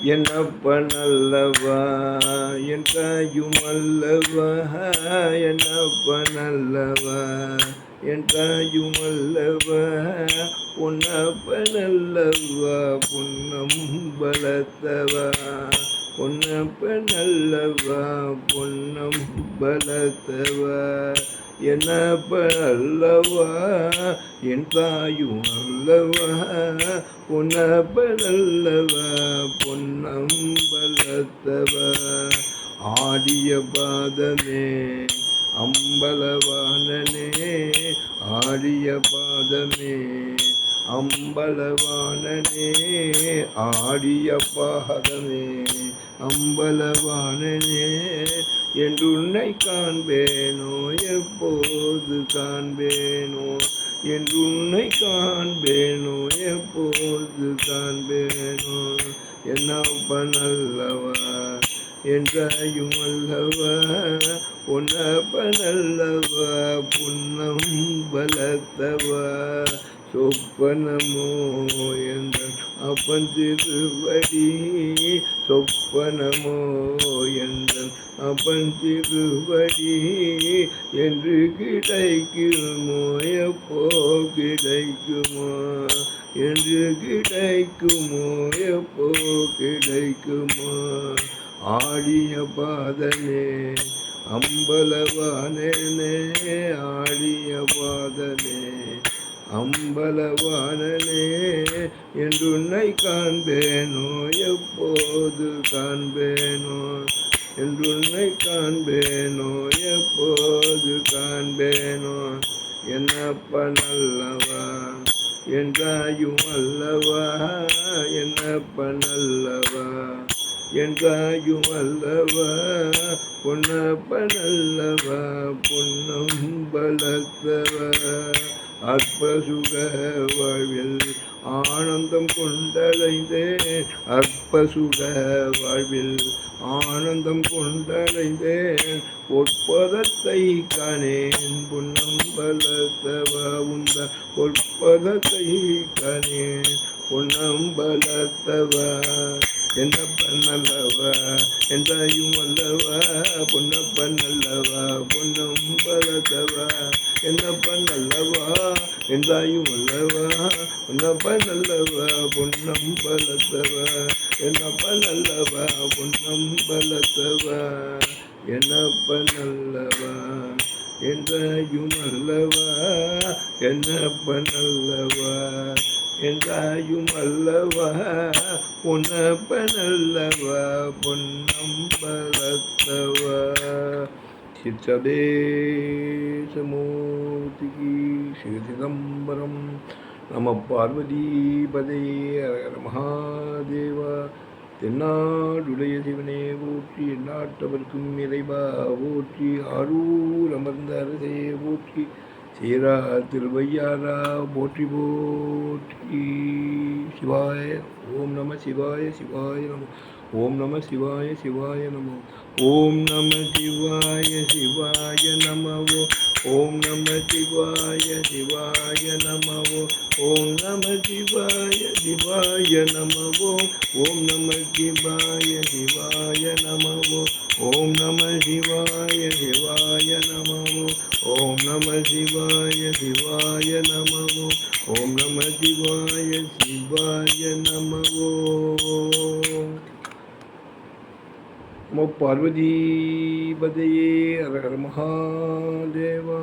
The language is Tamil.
என்னப்ப நல்லவா என் தாயும் அல்லவா என்னப்ப நல்லவா என் தாயும் அல்லவா பொன்னப்ப நல்லவா பொன்னம் பலத்தவா பொன்னப்ப நல்லவா பொன்னம் பலத்தவா என்னப்ப அல்லவா என் தாயும் அல்லவா? பொன்னப்ப நல்லவா பொன்னம்பலத்தவா ஆடிய பாதமே அம்பலவானனே ஆடிய பாதமே. அம்பலவானனே ஆடிய பாகமே அம்பலவானனே என்று உன்னை காண்பேனோ எப்போது காண்பேனோ? என்று உன்னை காண்பேனோ எப்போது காண்பேனோ? என்னப்ப நல்லவா? என்றாயும் அல்லவா பொன்னப்ப நல்லவா புன்னம் பலத்தவா சொப்பனமோ என்ற அப்பன் திருவடி? சொப்பனமோ என்ற அப்பன் திருவடி? என்று கிடைக்குமோ? எப்போ கிடைக்குமோ? என்று கிடைக்குமோ? எப்போ கிடைக்குமா? ஆடிய பாதனே அம்பலவானனே ஆடிய பாதனே அம்பலவானனே என்று உன்னை காண்பேனோ எப்போது காண்பேனோ என்று உன்னை காண்பேனோ எப்போது காண்பேனோ என்னப்ப நல்லவா என்றாயும் அல்லவா என்னப்ப நல்லவா என் என்றாயும் அல்லவா? பொன்னப்பனல்லவா பொன்னம் பலத்தவா? அற்பசுக வாழ்வில் ஆனந்தம் கொண்டடைந்தேன். அற்பசுக வாழ்வில் ஆனந்தம் கொண்டடைந்தேன். பொற்பதத்தை காணேன். பொன்னம்பலத்தவ உந்த பொற்பதத்தை காணேன். பொன்னம்பலத்தவ என்னப்பன் அல்லவா என்றாயும் அல்லவா? பொன்னப்பன் அல்லவா பொன்னம்பலத்தவா என்னப்பன் அல்லவா என்றாயும் அல்லவா? பொன்னப்பன் அல்லவா பொன்னம்பலத்தவா என்னப்பன் அல்லவா பொன்னம்பலத்தவா என்னப்பன் அல்லவா என்றையும் அல்லவா? என்னப்பன் அல்லவா என்றாயும் அல்லவா? பொன்னப்பனல்லவா பொன்னம்பலத்தவா? சித்ததேசமூர்த்திக்கு ஸ்ரீ சிதம்பரம் நம பார்வதிபதே ஹர மகாதேவா. தென்னாடுடைய சிவனே போற்றி எந்நாட்டவர்க்கும் இறைவா போற்றி ஆரூர் அமர்ந்த அரசே போற்றி. शेरा तिरुवैया राव बोटी बोट की शिवाय, ओम नमः शिवाय शिवाय नमो, ओम नमः शिवाय शिवाय नमो, ओम नमः शिवाय शिवाय नमो, ओम नमः शिवाय शिवाय नमो, ओम नमः शिवाय शिवाय नमो, ओम नमः शिवाय शिवाय नमो। ओम नमः शिवाय शिवाय नमो। मो पार्वती बदये हर हर महादेवा।